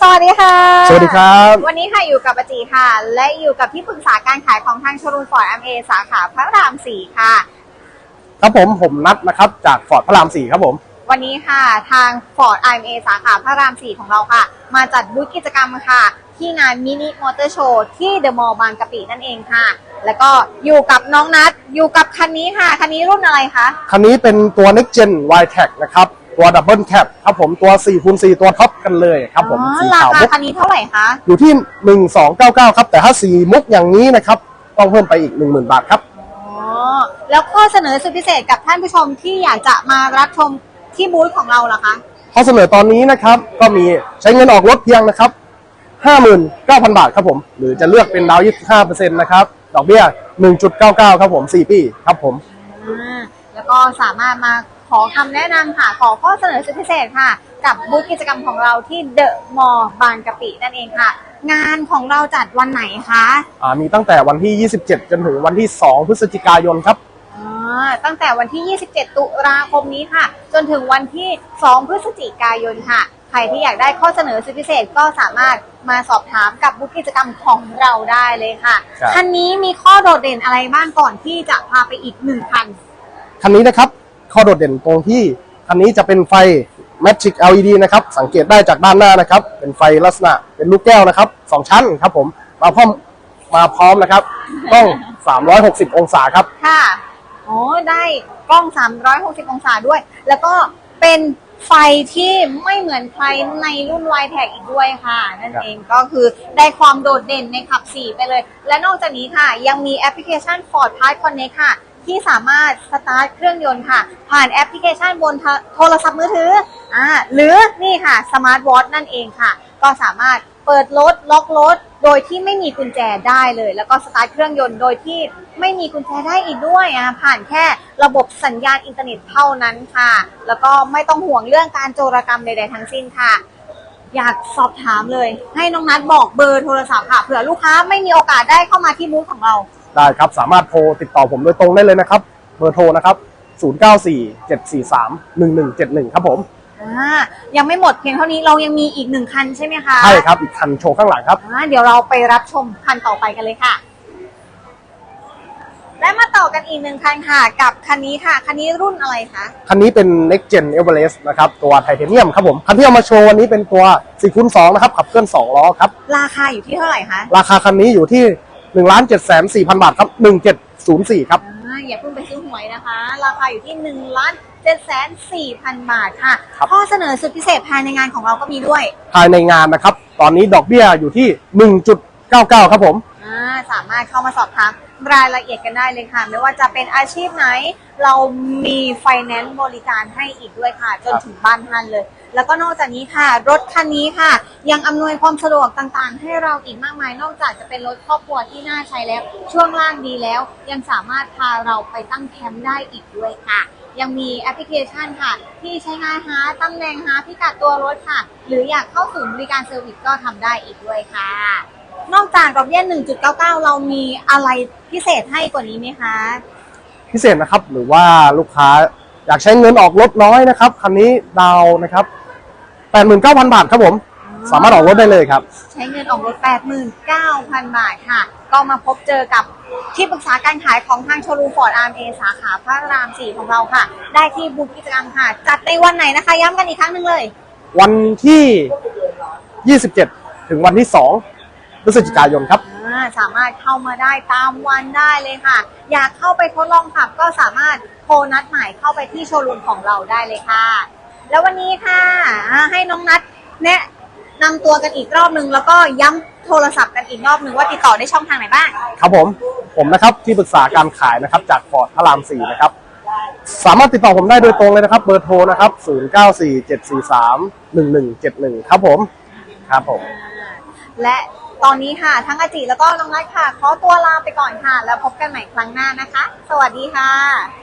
สวัสดีค่ะสวัสดีครับ วันนี้ค่ะอยู่กับปจีค่ะ และอยู่กับที่ปรึกษาการขายของทางโชลูมฟอร์ดเอสาขาพระรามสี่ค่ะ ครับผมผมนัดนะครับจากฟอร์ดพระรามสี่ครับผม วันนี้ค่ะทาง Ford IMA สาขาพระราม4ของเราค่ะ มาจัดบูธกิจกรรมค่ะ ที่งานมินิมอเตอร์โชว์ที่เดอะมอลล์บางกะปินั่นเองค่ะ แล้วก็อยู่กับน้องนัดอยู่กับคันนี้ค่ะ คันนี้รุ่นอะไรคะ คันนี้เป็นตัว Next Gen y t e c นะครับ ตัวดับเบิลแคปครับผมตัว4คูณ4ตัวท็อปกันเลยครับผมอ๋อสีราขาวคามุกคันนี้เท่าไหร่คะ อยู่ที่ 1299 ครับ แต่ถ้าสีมุกอย่างนี้นะครับ ต้องเพิ่มไปอีก 10,000 บาทครับ อ๋อ แล้วข้อเสนอสุดพิเศษกับท่านผู้ชมที่อยากจะมารับชมที่บูธของเราล่ะคะ ข้อเสนอตอนนี้นะครับ ก็มีใช้เงินออกรถเพียงนะครับ 59,000 บาทครับผม หรือจะเลือกเป็นดาวน์25%นะครับดอกเบี้ย 1.99 ครับผม 4 ปีครับผม อ่า แล้วก็สามารถมาข อคำแนะนำค่ะ ขอข้อเสนอสุดพิเศษค่ะ กับบูธกิจกรรมของเราที่เดอะมอลล์บางกะปินั่นเองค่ะ งานของเราจัดวันไหนคะอ่ามีตั้งแต่วันที่ 27 จนถึงวันที่ 2 พฤศจิกายนครับอ่าตั้งแต่วันที่ 27 ตุลาคมนี้ค่ะ จนถึงวันที่ 2 พฤศจิกายนค่ะ ใครที่อยากได้ข้อเสนอสุดพิเศษก็สามารถมาสอบถามกับบูธกิจกรรมของเราได้เลยค่ะครับ คันนี้มีข้อโดดเด่นอะไรบ้างก่อนที่จะพาไปอีกหนึ่งคัน คันนี้นะครับ ข้อโดดเด่นตรงที่คันนี้จะเป็นไฟ Magic LED นะครับ สังเกตได้จากด้านหน้านะครับ เป็นไฟลักษณะเป็นลูกแก้วนะครับสองชั้นครับผมมาพร้อมมาพร้อมนะครับกล้อง 360 องศาครับ ค่ะ โอ้ได้กล้อง 360 องศาด้วย แล้วก็เป็นไฟที่ไม่เหมือนใครในรุ่น y t e c อีกด้วยค่ะ นั่นเองก็คือได้ความโดดเด่นในขับ 4 ไปเลย และนอกจากนี้ค่ะ ยังมีแอปพลิเคชัน Ford Pass Connect ค่ะ ที่สามารถสตาร์ทเครื่องยนต์ค่ะ ผ่านแอปพลิเคชันบนโทรศัพท์มือถืออ่าหรือนี่ค่ะสมาร์ทวอทนั่นเองค่ะ ก็สามารถเปิดรถล็อกรถโดยที่ไม่มีกุญแจได้เลย แล้วก็สตาร์ทเครื่องยนต์โดยที่ไม่มีกุญแจได้อีกด้วยอะผ่านแค่ระบบสัญญาณอินเทอร์เน็ตเท่านั้นค่ะ แล้วก็ไม่ต้องห่วงเรื่องการโจรกรรมใดๆทั้งสิ้นค่ะ อยากสอบถามเลย ให้น้องนัดบอกเบอร์โทรศัพท์ค่ะเผื่อลูกค้าไม่มีโอกาสได้เข้ามาที่บูธของเรา ได้ครับ สามารถโทรติดต่อผมโดยตรงได้เลยนะครับ เบอร์โทรนะครับ 0947431171 ครับผมอ่ายังไม่หมดเพียงเท่านี้เรายังมีอีกหนึ่งคันใช่ไหมคะใช่ครับ อีกคันโชว์ข้างหลังครับอ่าเดี๋ยวเราไปรับชมคันต่อไปกันเลยค่ะ และมาต่อกันอีกหนึ่งคันค่ะ กับคันนี้ค่ะ คันนี้รุ่นอะไรคะคันนี้เป็น Next Gen Everest นะครับ ตัวไทเทเนียมครับผม คันที่เอามาโชว์วันนี้เป็นตัว4คูณ2นะครับ ขับเคลื่อน 2 ล้อครับ ราคาอยู่ที่เท่าไหร่คะ ราคาคันนี้อยู่ที่ 1 7 4 0 0 0บาทครับ1704ครับ อ่าอย่าเพิ่งไปซื้อหวยนะคะ ราคาอยู่ที่1นึ่งล้านเจ็ดแสนสี่พันบาทค่ะ ครับ ข้อเสนอสุดพิเศษภายในงานของเราก็มีด้วย ภายในงานนะครับ ตอนนี้ดอกเบี้ยอยู่ที่1.99ครับผม อ่าสามารถเข้ามาสอบถาม รายละเอียดกันได้เลยค่ะ ไม่ว่าจะเป็นอาชีพไหน เรามีไฟแนนซ์บริการให้อีกด้วยค่ะ จนถึงบ้านท่านเลย แล้วก็นอกจากนี้ค่ะ รถคันนี้ค่ะ ยังอำนวยความสะดวกต่างๆ ให้เราอีกมากมาย นอกจากจะเป็นรถครอบครัวที่น่าใช้แล้ว ช่วงล่างดีแล้ว ยังสามารถพาเราไปตั้งแคมป์ได้อีกด้วยค่ะยังมีแอปพลิเคชันค่ะ ที่ใช้งานหาตำแหน่งหาพิกัดตัวรถค่ะ หรืออยากเข้าศูนย์บริการเซอร์วิสก็ทำได้อีกด้วยค่ะ นอกจากดอกเบี้ย 1.99 เรามีอะไรพิเศษให้กว่านี้ไหมคะ พิเศษนะครับ หรือว่าลูกค้าอยากใช้เงินออกรถน้อยนะครับคันนี้ดาวน์นะครับ 89,000 บาทครับผม สามารถออกรถได้เลยครับ ใช้เงินออกรถ 89,000 บาทค่ะ ก็มาพบเจอกับที่ปรึกษาการขายของทางโชลูฟอร์ดอาร์เอสาขาพระราม 4 ของเราค่ะ ได้ที่บูธกิจกรรมค่ะ จัดในวันไหนนะคะ ย้ำกันอีกครั้งหนึ่งเลย วันที่ 27 ถึงวันที่ 2 พฤศจิกายนครับอ่าสามารถเข้ามาได้ตามวันได้เลยค่ะ อยากเข้าไปทดลองขับก็สามารถโทรนัดหมายเข้าไปที่โชว์รูมของเราได้เลยค่ะ แล้ววันนี้ค่ะอ่าให้น้องนัดแนะนำตัวกันอีกรอบหนึ่งแล้วก็ย้ำโทรศัพท์กันอีกรอบหนึ่งว่าติดต่อได้ช่องทางไหนบ้าง ครับผมผมนะครับที่ปรึกษาการขายนะครับจากฟอร์ดพระราม4นะครับสามารถติดต่อผมได้โดยตรงเลยนะครับ เบอร์โทรนะครับ 0947431171 ครับผมครับผม และ ตอนนี้ค่ะทั้งอาจิแล้วก็น้องนัทค่ะ ขอตัวลาไปก่อนค่ะ แล้วพบกันใหม่ครั้งหน้านะคะ สวัสดีค่ะ